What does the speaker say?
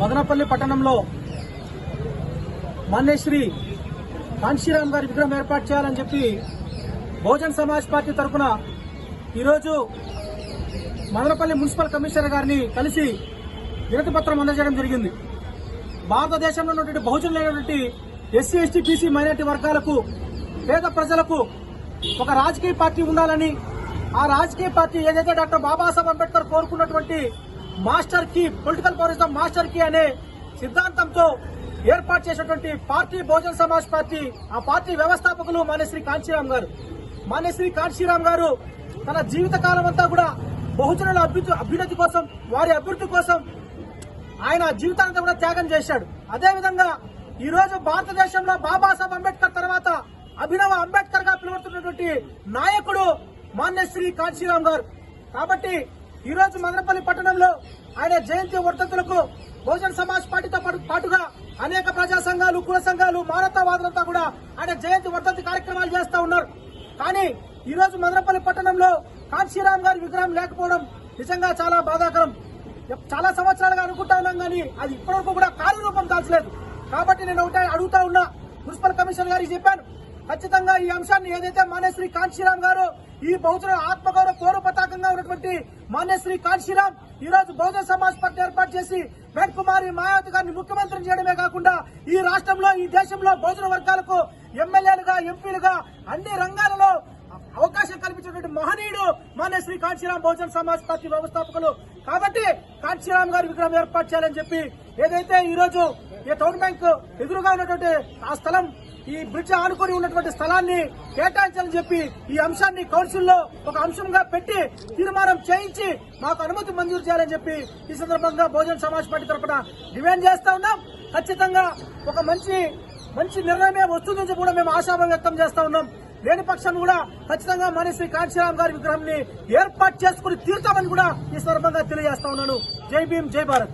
మదనపల్లి పట్టణంలో మాన్యశ్రీ కాంశీరామ్ గారి విగ్రహం ఏర్పాటు చేయాలని చెప్పి బహుజన్ సమాజ్ పార్టీ తరఫున ఈరోజు మదనపల్లి మున్సిపల్ కమిషనర్ గారిని కలిసి వినతిపత్రం అందజేయడం జరిగింది. భారతదేశంలో ఉన్నటువంటి బహుజనులైనటువంటి ఎస్సీ ఎస్టీ బీసీ మైనార్టీ వర్గాలకు పేద ప్రజలకు ఒక రాజకీయ పార్టీ ఉండాలని ఆ రాజకీయ పార్టీ ఏదైతే డాక్టర్ బాబాసాహెబ్ అంబేద్కర్ కోరుకున్నటువంటి మాస్టర్ కీ పొలిటికల్ పవరిజం మాస్టర్ కీ అనే సిద్ధాంతంతో ఏర్పాటు చేసినటువంటి పార్టీ బహుజన సమాజ్ పార్టీ ఆ పార్టీ వ్యవస్థాపకులు మాన్యశ్రీ కాంశీరామ్ గారు. మాన్యశ్రీ కాంశీరామ్ గారు తన జీవిత కాలం అంతా కూడా బహుజనుల అభ్యుతి అభ్యున్నతి కోసం వారి అభివృద్ధి కోసం ఆయన జీవితాంతా కూడా త్యాగం చేశాడు. అదేవిధంగా ఈ రోజు భారతదేశంలో బాబాసాహెబ్ అంబేద్కర్ తర్వాత అభినవ అంబేద్కర్గా పిలువడుతున్నటువంటి నాయకుడు మాన్యశ్రీ కాంశీరామ్ గారు. కాబట్టి ఈ రోజు మదనపల్లి పట్టణంలో ఆయన జయంతి వర్ధంతులకు బహుజన్ సమాజ్ పార్టీతో పాటు- పాటుగా అనేక ప్రజా సంఘాలు కుల సంఘాలు మానవతావాదులంతా కూడా ఆయన జయంతి వర్ధంతి కార్యక్రమాలు చేస్తా ఉన్నారు. కానీ ఈ రోజు మదనపల్లి పట్టణంలో కాంశీరామ్ గారి విగ్రహం లేకపోవడం నిజంగా చాలా బాధాకరం. చాలా సంవత్సరాలుగా అనుకుంటా ఉన్నాం కానీ అది ఇప్పటివరకు కూడా కార్యరూపం దాల్చలేదు. కాబట్టి నేను ఒకటే అడుగుతా ఉన్నా మున్సిపల్ కమిషనర్ గారికి చెప్పాను ఖచ్చితంగా ఈ అంశాన్ని ఏదైతే మాన్యశ్రీ కాంశీరామ్ గారు ఈ బహుజన ఆత్మగౌరవ పౌర పతాకంగా ఉన్నటువంటి మాన్యశ్రీ కాంశీరామ్ ఈ రోజు బహుజన సమాజ్ పార్టీ ఏర్పాటు చేసి వెంకట్ కుమారి మాయావతి గారిని ముఖ్యమంత్రిని చేయడమే కాకుండా ఈ రాష్ట్రంలో ఈ దేశంలో బహుజన వర్గాలకు ఎమ్మెల్యేలుగా ఎంపీలుగా అన్ని రంగాలలో కల్పించినటువంటి మహనీయుడు మన శ్రీ కాంచీరామ్ బహుజన్ సమాజ్ పార్టీ వ్యవస్థాపకులు. కాబట్టి కాంచీరామ్ గారి విగ్రహం ఏర్పాటు చేయాలని చెప్పి ఏదైతే ఈ రోజు ఈ టౌన్ బ్యాంక్ ఎదురుగా ఉన్నటువంటి ఆ స్థలం ఈ బ్రిడ్జ్ ఆనుకొని ఉన్నటువంటి స్థలాన్ని కేటాయించాలని చెప్పి ఈ అంశాన్ని కౌన్సిల్లో ఒక అంశంగా పెట్టి తీర్మానం చేయించి మాకు అనుమతి మంజూరు చేయాలని చెప్పి ఈ సందర్భంగా బహుజన్ సమాజ్ పార్టీ తరఫున డిమాండ్ చేస్తా ఉన్నాం. ఖచ్చితంగా ఒక మంచి మంచి నిర్ణయమే వస్తుందని నుంచి కూడా మేము ఆశాభం వ్యక్తం చేస్తా ఉన్నాం. లేని పక్షం కూడా ఖచ్చితంగా మనిషి కాంశీరామ్ గారి విగ్రహం ని ఏర్పాటు చేసుకుని తీర్చామని కూడా ఈ సందర్భంగా తెలియజేస్తా ఉన్నాను. జై భీమ్ జై భారత్.